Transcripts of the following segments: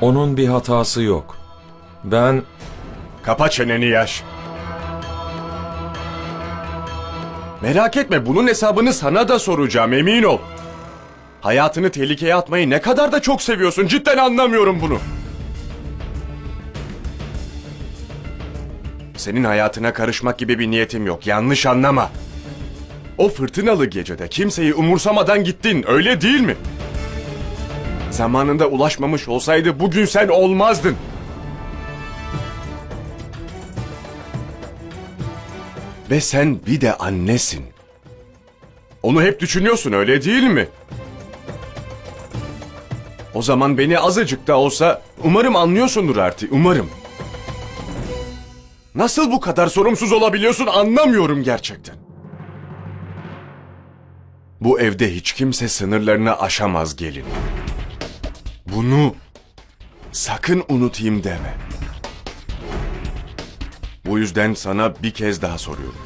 Onun bir hatası yok. Ben Kapa çeneni yaş. Merak etme bunun hesabını sana da soracağım emin ol. Hayatını tehlikeye atmayı ne kadar da çok seviyorsun cidden anlamıyorum bunu. Senin hayatına karışmak gibi bir niyetim yok yanlış anlama. O fırtınalı gecede kimseyi umursamadan gittin öyle değil mi? Zamanında ulaşmamış olsaydı bugün sen olmazdın. Ve sen bir de annesin. Onu hep düşünüyorsun öyle değil mi? O zaman beni azıcık da olsa umarım anlıyorsundur artık umarım. Nasıl bu kadar sorumsuz olabiliyorsun anlamıyorum gerçekten. Bu evde hiç kimse sınırlarını aşamaz gelin. Bunu sakın unutayım deme. Bu yüzden sana bir kez daha soruyorum.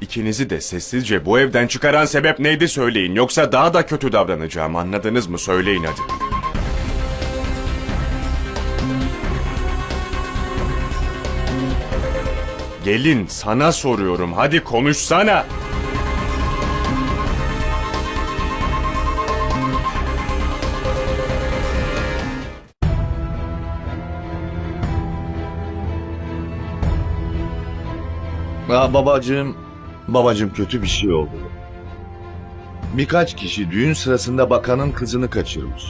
İkinizi de sessizce bu evden çıkaran sebep neydi söyleyin. Yoksa daha da kötü davranacağım anladınız mı? Söyleyin hadi. Gelin sana soruyorum. Hadi konuşsana. Aa, babacığım, babacığım kötü bir şey oldu. Birkaç kişi düğün sırasında bakanın kızını kaçırmış.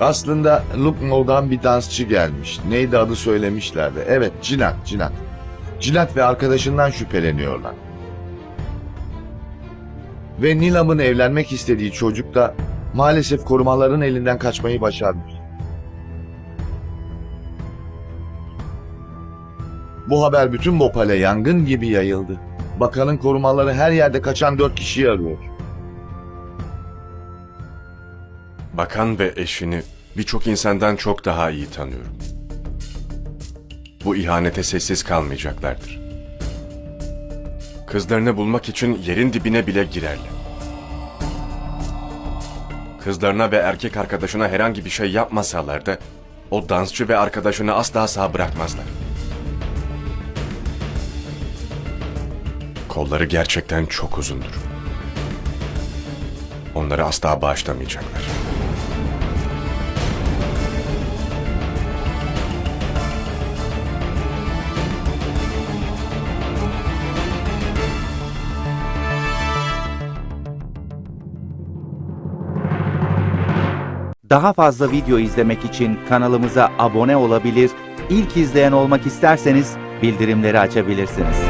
Aslında Lucknow'dan bir dansçı gelmiş. Neydi adı söylemişlerdi. Evet, Cinat, Cinat. Cinat ve arkadaşından şüpheleniyorlar. Ve Nilam'ın evlenmek istediği çocuk da maalesef korumaların elinden kaçmayı başarmış. Bu haber bütün Bopal'e yangın gibi yayıldı. Bakanın korumaları her yerde kaçan dört kişiyi arıyor. Bakan ve eşini birçok insandan çok daha iyi tanıyorum. Bu ihanete sessiz kalmayacaklardır. Kızlarını bulmak için yerin dibine bile girerler. Kızlarına ve erkek arkadaşına herhangi bir şey yapmasalar da o dansçı ve arkadaşını asla sağ bırakmazlar. Kolları gerçekten çok uzundur. Onları asla bağışlamayacaklar. Daha fazla video izlemek için kanalımıza abone olabilir, ilk izleyen olmak isterseniz bildirimleri açabilirsiniz.